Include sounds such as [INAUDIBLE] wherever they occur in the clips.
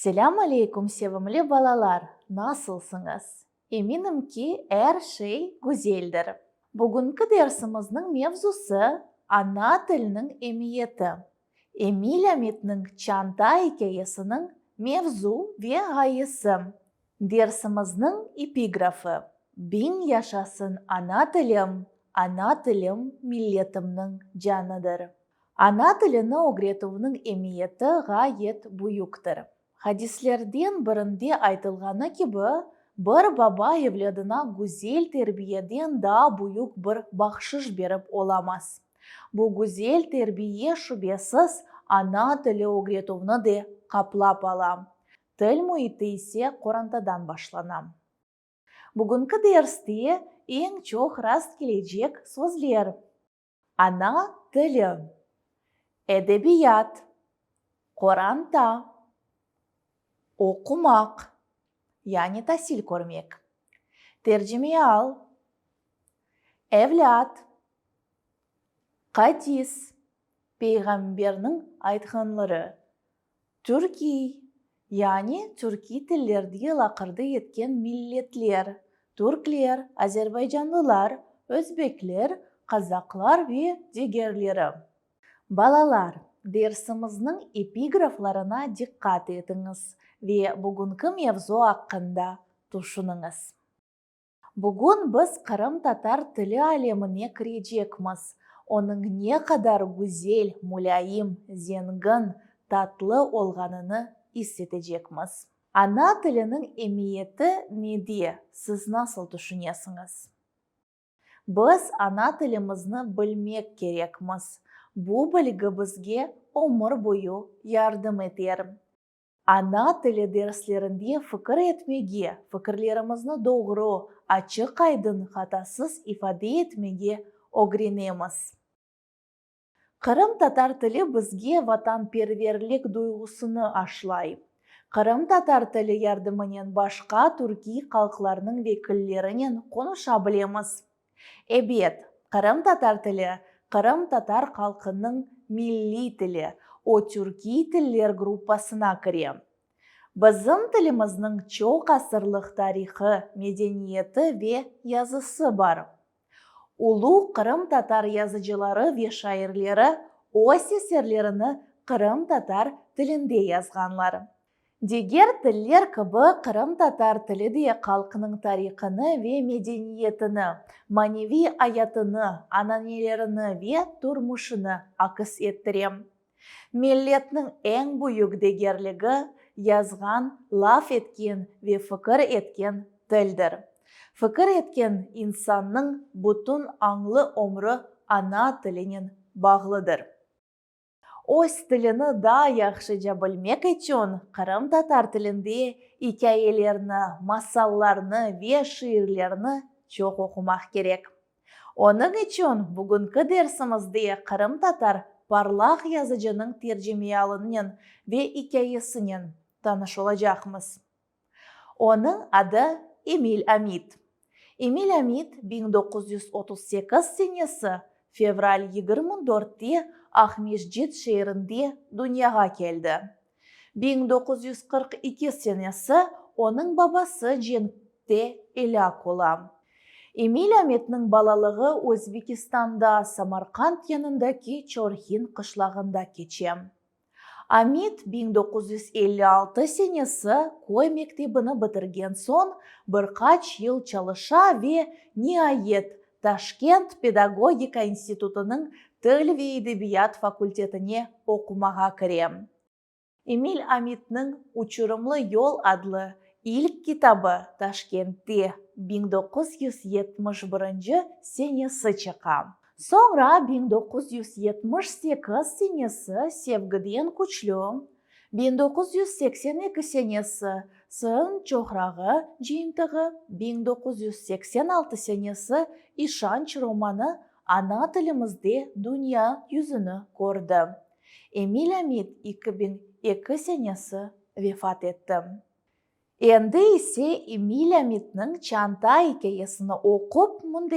Селям алейкум севімлі балалар, насылсыңыз? Емінімке әр шей гүзелдір. Бүгінгі дәрсіміздің мевзусы – ана тілінің эмиеті. Эмиль Амитнің чанта икеесінің мевзу ве ғайысы». Дерсіміздің эпиграфы. Бин яшасын ана тілім, ана тілім милетімнің жаныдыр. Ана тіліні огретуының эмиеті ғайет бұйықтыр хадислерден бірінде айтылғаны кебі, бір баба евледіна гүзел тәрбиеден да бұйық бір бақшыш беріп оламас. Бұ гүзел тәрбие шубесіз ана тілі оғретуіні де қаплап алам. Тіл мұйты есе қорантадан башланам. Бүгінгі дәрісте ең чоқ раст келеджек сөзлер. Ана тілі. Әдебият. Қоранта оқымақ яғни тәсіл көрмек тәржіме ал әвләт Қатис. Пейғамбернің айтқанлары түрки яғни түрки тілдерде лақырды еткен милетлер. түрклер әзербайжандылар өзбеклер қазақлар ве дегерлері балалар дерсіміздің эпиграфларына диққат етіңіз ве бүгінгі мевзу аққында тұшыныңыз бүгін біз қырым татар тілі әлеміне кірежекміз оның не қадар гүзел мүләйім зенгін татлы олғаныны жекміз. ана тілінің эмиеті неде сіз насыл түшінесіңіз біз ана тілімізді білмек керекміз Бұл білгі бізге ғұмыр бойы ярдым етер ана тілі дәрістерінде фікір етмеге пікірлерімізді доғыру, ачық айдын хатасыз ифаде етмеге огренеміз қырым татар тілі бізге перверлік дойғысыны ашлай қырым татар тілі ярдымынен башқа түрки қалқыларының векіллерінен қоныша білеміз эбет қырым татар тілі қырым татар халқының милли тілі о тюрки тілдер группасына кіре біздің тіліміздің чоқ ғасырлық тарихы мәдениеті ве язысы бар Улу қырым татар язычылары ве шайырлері осесерлеріні сесерлеріні қырым татар тілінде язғанларым дегер тілдер кібі қырым татар тілі де халқының тарихыны ве мәдениетіні маневи аятыны ананелеріні ве тұрмышыны акыс еттірем Меллетнің ең бұйық дегерлігі язған лаф еткен ве фықыр еткен тілдір Фықыр еткен инсанның бұтын аңлы омры ана тілінен бағлыдыр өз тіліні да яқшы жабылмек үчін қырым татар тілінде икәйелеріні, масалларны ве шиырлеріні чоқ оқымақ керек. Оның үчін бүгінгі дәрсімізде қырым татар барлақ язычының тәржімеялынын ве икәйесінен таныш олажақмыз. Оның ады Эмиль Амид. Эмиль Амид 1938 сенесі февраль 24-те ахмешджид шерінде дүнияға келді 1942 сенесі оның бабасы Джентте элякула эмиль Аметнің балалығы өзбекистанда самарқанд ке чорхин қышлағында кече Амит 1956 сенесі қой мектебіні бітірген соң бірқач ел чалыша ве айет Ташкент педагогика институтының тіл ве бият факультетіне оқымаға кірем эмиль Амитның «Учырымлы йол адлы ilk китабы ташкентте 1971 сенесі чықа. соңра 1978 сенесі Севгіден күчлү 1982 сенесі сын чохрагы жиынтығы, 1986 сенесі ишанч романы ана тілімізде дүния үзіні көрді эмиль амид 2002 сенесі вефат етті енді есе эмиль амиднің чанта хикаясыны оқып мұн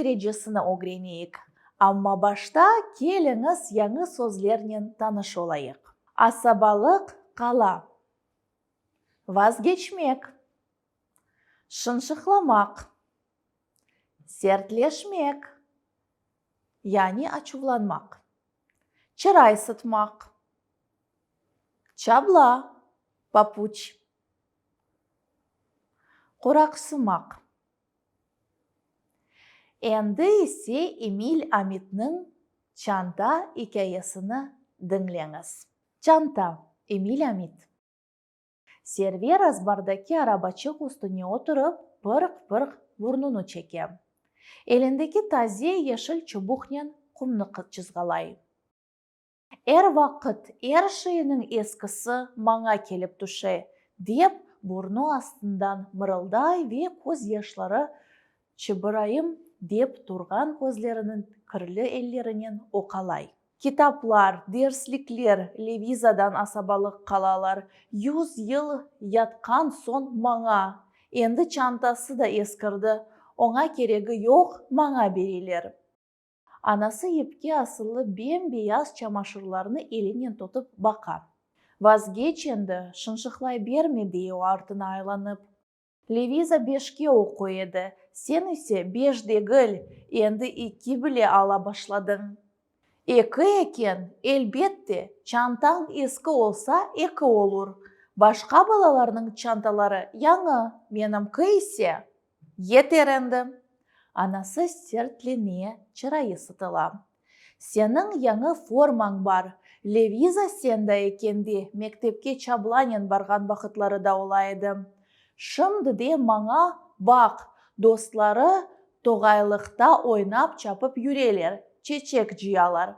амма башта келіңіз яңы сөздермен таныш олайық асабалық қала Вазгечмек Шыншықламақ Сертлешмек яғни ачуланмақ. Çaray сытмақ. Чабла папуч. Қорақсымақ. Енді есе Эмиль Амитның Чанта hikayesini dinleyiniz. Чанта, Эмиль Амит. Сервер азбардaki арабачық үстіне отырып, пырқ-пырқ бұрнуны чеке тазе ешіл yeşil құмны qumni жызғалай. Әр вақыт әр шиінің ескісі маңа келіп түше, деп бұрну астындан мырылдай ве көз ешлары чыбырайым деп тұрған көзлерінің кірлі еллерінен оқалай. Китаплар, дерсліклер, левизадан асабалық қалалар, юз ел ятқан сон маңа. Енді чантасы да ескірді, оңа керегі жоқ маңа берелер анасы епке асылы бембияз чамашырларыны еленен тотып бақа вазгеч енді шыншықлай берме дейу артына айланып левиза бешке оқу еді сен есе беш дегіл енді екі біле ала башладың екі екен әлбетте чантаң ескі олса екі олур башқа балаларының чанталары яңы менім кейсе, етерінді анасы сертлене чырайы сытыла сенің яңы формаң бар левиза сенда екенде мектепке чабланен барған бақытлары да олайды. Шымды де маңа бақ достлары тоғайлықта ойнап чапып юрелер чечек жиялар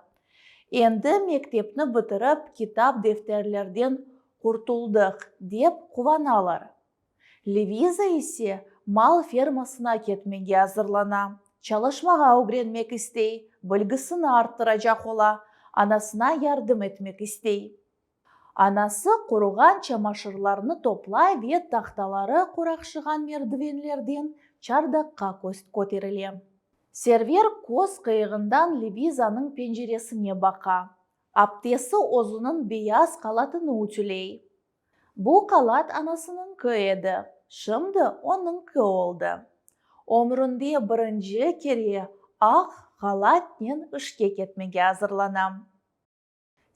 енді мектепні бітіріп китап дефтерлерден құртылдық деп қуаналар левиза есе мал фермасына кетмеге азырлана Чалышмаға угренмек істей, білгісін арттыра ола анасына ярдым әтмек істей. анасы құрыған чамашырларыны топлай вет құрақшыған мердівенлерден чардаққа көст көтеріле сервер көз қиығындан левизаның пенжересіне бақа. аптесі озының бияз қалатын өтілей. Бұл қалат анасының көеді. Шымды оның олды. өмірінде бірінші кере ақ қалатнен үшке кетмеге азырланам.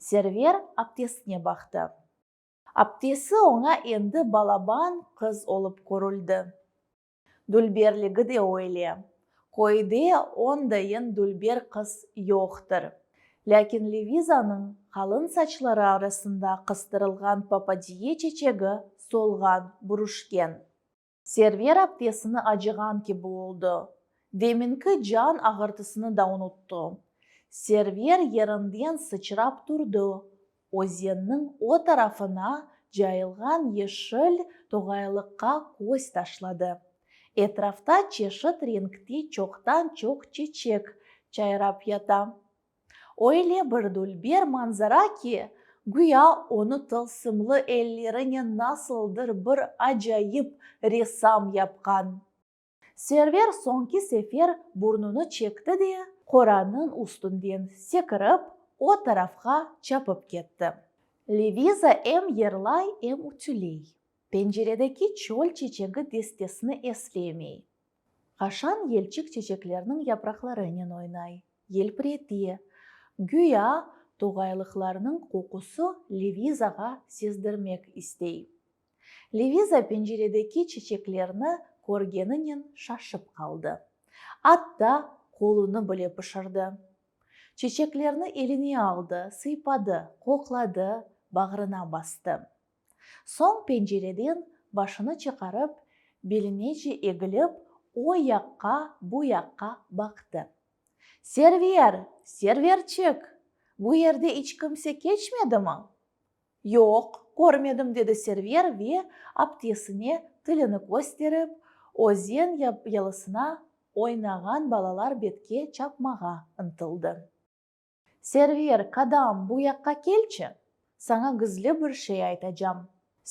Сервер аптесіне бақты. Аптесі оңа енді балабан қыз олып көрілді. Дүлберлігі де ойле. қойде ондайын дүлбер қыз йоқтыр. Ләкин Левизаның қалын сачылары арасында қыстырылған пападие чечегі солған бұрышкен сервер аптесіні ажыған ке болды деминкі жан ағыртысыны да ұнытты сервер ерінден сычырап тұрды өзеннің о тарафына жайылған ешіл тоғайлыққа көз ташлады этрафта чешіт реңкте чоқтан чоқ чечек чайрап ята ойле бір дулбер манзара ке Гүя оны тылсымлы әлеріне насылдыр бір ажайып ресам япқан. Сервер соңки сефер бұрнуны чекті де, қораның ұстынден секіріп, о тарафға чапып кетті. Левиза әм ерлай әм үтілей. Пенжередеки чөл чечегі дестесіні әслемей. Қашан елчік чечеклерінің япрақларынен ойнай. Елпіретті. Гүя, тоғайлықларның қоқысы левизаға сездірмек істей левиза пенжередегі чечеклерні көргенінен шашып қалды атта қолыны біле ұшырды Чечеклеріні еліне алды сыйпады қоқлады бағырына басты соң пенжереден башыны чықарып, беліне же егіліп о яққа бұ яққа бақты сервер серверчик бұ ерде кімсе кечмеді ма Йоқ, көрмедім деді сервер ве аптесіне тіліні көстеріп озен елісіна ойнаған балалар бетке чапмаға ынтылды сервер қадам буяққа келчі саңа гүзлі бір шей айтажам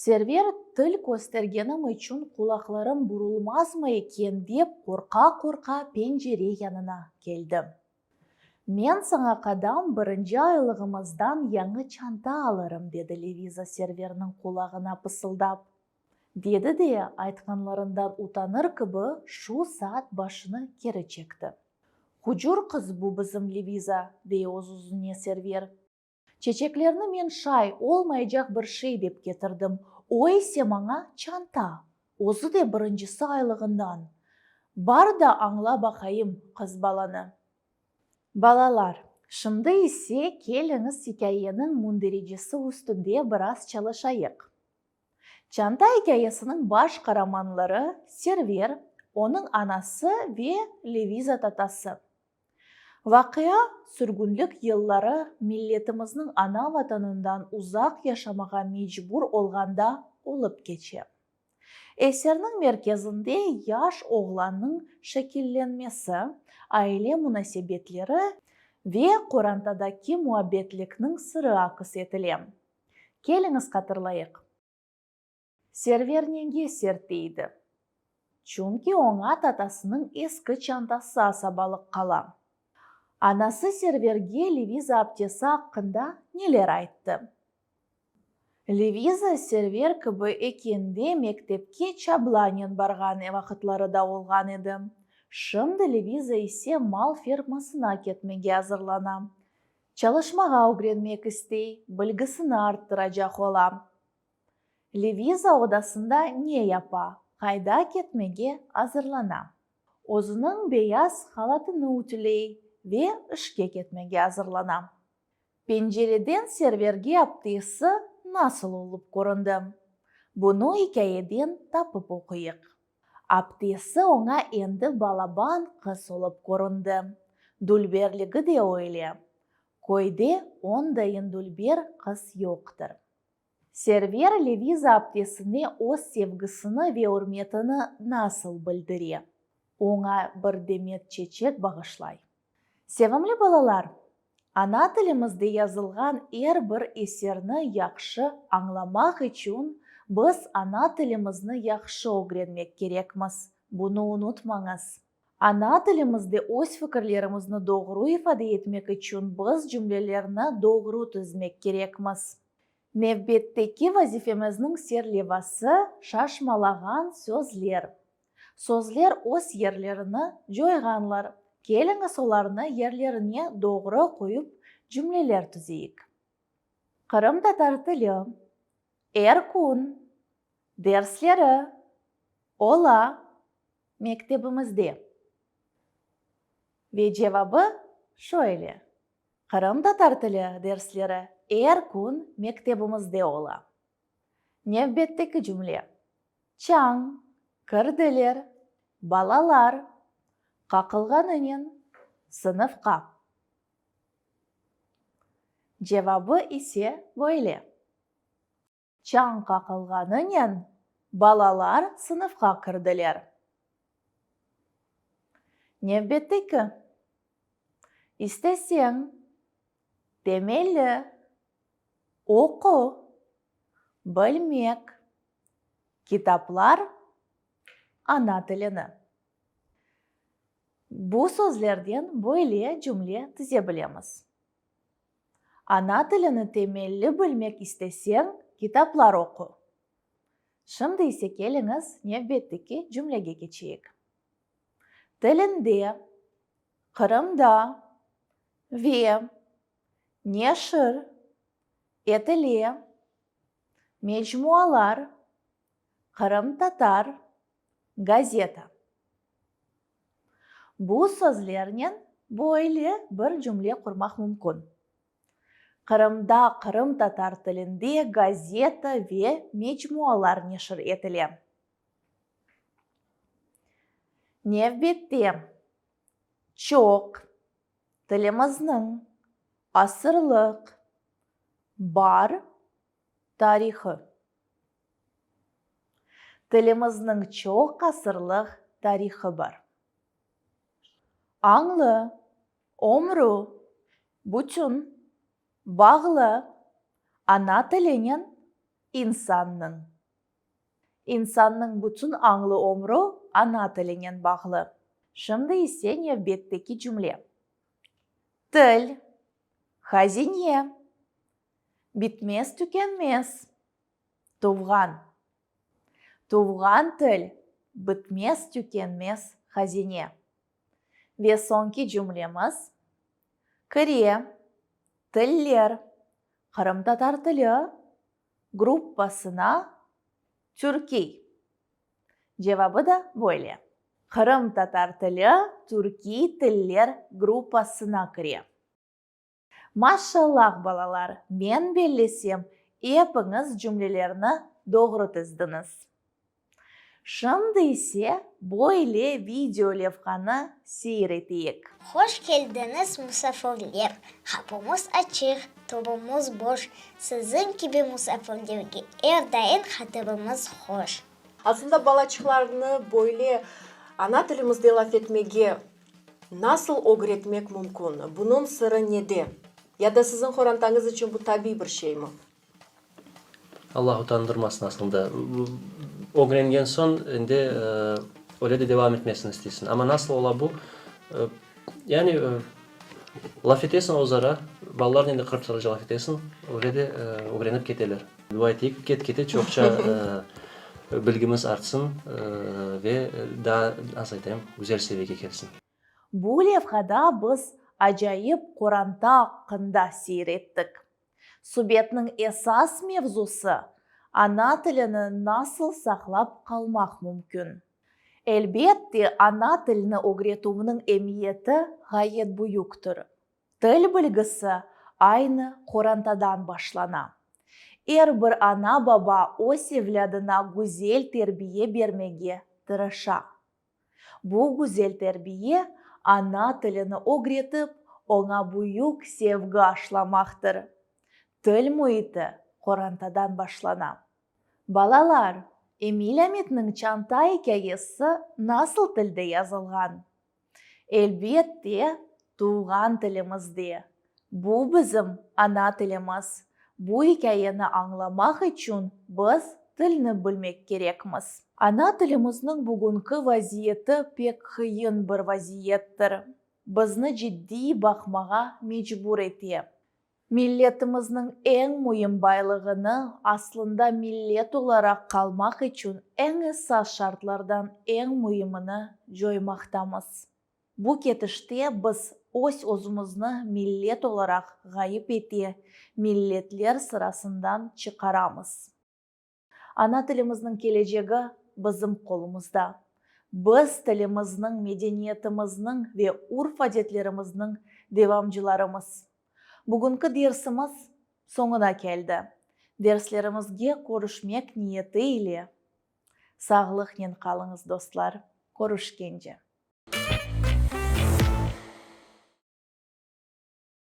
сервер тіл көстергенім үчін құлақларым бұрылмаз ма екен деп қорқа қорқа пенжере янына келді мен саңа қадам бірінші айлығымыздан яңы чанта алырым деді левиза серверінің құлағына пысылдап деді де айтқанларындан ұтаныр кібі шу саат башыны кері чекті хужур қыз бұ бізім левиза дей өзіне сервер чечеклерні мен шай олмай жақ бір шей деп кетірдім ой се маңа чанта озы де біріншісі айлығынан бар да аңла бақайым қыз баланы балалар шынды есе келіңіз хикаенің мұн үстінде біраз чалышайық. чанда hikayesінің баш қараманлары сервер оның анасы ве левиза татасы вақия сүргінлік еллары милетіміздің ана ватанындан ұзақ яшамаға мәжбүр олғанда олып кече Эсернің меркезінде яш оғланның шекелленмесі, айле мұнасебетлері ве Құрантадаки муабетлікнің сыры ақыс етілем. Келіңіз қатырлайық. Серверненге серпейді? Чүнке оңа татасының ескі чантасы асабалық қала. Анасы серверге Левиза Аптеса аққында нелер айтты левиза сервер кб экенде мектепке чабланин барған да олған еді шымды левиза есе мал фермасына кетмеге азырланам. чалышмаға угренмек істей білгісін арттыра жақола левиза одасында не япа қайда кетмеге азырлана Озының беяз халатын үтілей ве ішке кетмеге азырлана пенжереден серверге аптысы Насыл олып көрінді Бұны hikayeden тапып оқиық. Аптесі оңа енді балабан қыз олып көрінді. Дүлберлігі де ойле. Койде ондайын дүлбер қыз жоқтыр. Сервер Левиза аптесіне өз севгісіні ве насыл білдіре. Оңа бір демет чечек бағышлай. Севімлі балалар, ана тілімізде жазылған бір есерні яқшы аңламақ үшін біз ана тілімізді яқшы оғренмек керекміз бұны ұнутмаңыз ана тілімізде өз пікірлерімізді доғыру ифада етмек үшін біз жүмлелерні доғыру түзмек керекміз нәвбеттеки вазифемізнің серлевасы шашмалаған сөзлер сөзлер өз ерлеріні жойғанлар Келіңіз оларны ерлеріне доғры қойып, жүмлелер түзейік. Қырым татар тілі, күн дәрслері, ола мектебімізде. Ве жевабы Қырым татар тілі дәрслері күн мектебімізде ола. Невбеттекі жүмле. Чаң, кірділер, балалар, қақылған үнен сыныфқа жауабы есе бойле чаң қақылған балалар сыныфқа кірділер небеттікі істесең демелі оқу білмек китаплар ана тіліні бұл сөзлерден бөле жүмле тізе білеміз ана тіліні темелі білмек істесең китаплар оқы шынды есе келіңіз не беттікі жүмлеге кечейік тілінде қырымда ве шыр, етіле мечмуалар қырым татар газета бұл сөзлерінен бойлы бір жүмле құрмақ мүмкін. Қырымда қырым татар тілінде газета ве мечмуалар нешір етілі. Невбетте чоқ тіліміздің асырлық бар тарихы. Тіліміздің чоқ асырлық тарихы бар аңлы омру бүтін бағлы ана тілінен инсанның инсанның бүтін аңлы омру ана тілінен бағлы Шымды есенев беттеки жүмле тіл хазине бітмес түкенмес туған туған тіл бітмес түкенмес хазине Бя сонкий жумле емас. Корея тілдер. Қырым-Татар тілі группасына түркі. Жавабада бойля. Қырым-Татар тілі түркі тілдер группасына Корея. Машаллах балалар, мен беллесем, епіңіз жумлелерін дөғри тездіңіз шынды есе бойле видео левханы ек. хош келдіңіз мұсафірлер Хапымыз ачық тобымыз бош сіздің кебе мұсафірлерге әрдайым хатырымыз хош Асында балачықларыны бойле ана тілімізді лафетмеге, етмеге насыл огретмек мүмкін бұның сыры неде яда сіздің хорантаңыз үшін бұл таби бір шей ме аллах utandırmasın Ogren Jensson de e, öyle de devam etmesini istesin. Ama nasıl ola bu? E, yani e, laf etesin ozara, ballar endi qirqchilja laf etesin, öyle de e, öğrenip keteler. Dua eteyik, ket kete çokça e, [LAUGHS] bilgimiz artsın e, ve daha azaytayım, güzel seviyeye kelsin. Bu levhada biz acayip Kur'an'da hakkında seyrettik. Subetning esas mevzusu ана тіліні насыл сақлап қалмақ мүмкін әлбетте ана тіліні огретуның әмиеті ғайет бұйықтыр тіл білгісі айны қорантадан башлана бір ана баба өз евлядына гүзел тәрбие бермеге тұрыша. бұл гүзел тәрбие ана тіліні огретіп оңа бұйық севгі ашламақтыр тіл мұйты қорантадан башлана. Балалар, Эмиляметнің чанта кәгесі насыл тілді язылған? Әлбетте туған тілімізде. Бу бізім ана тіліміз. Бұл хикәяне аңламақ үшін біз тілні білмек керекміз. Ана тілімізнің бүгінгі вазиеті пек қиын бір вазиеттір. Бізні жидді бақмаға мечбур етеп. Милетіміздің ең мұйым байлығыны асылында милет оларақ қалмақ үшін ең ыса шартлардан ең мұйымыны жоймақтамыз. Бұ кетіште біз өз өзімізні милет оларақ ғайып ете милетлер сырасындан чықарамыз. Ана тіліміздің кележегі бізім қолымызда. Біз тіліміздің, мединиетіміздің ве ұрф әдетлеріміздің бүгінгі дерсіміз соңына келді дерслерімізге қорышмек ниеті іле сағылық қалыңыз достар көрішкенше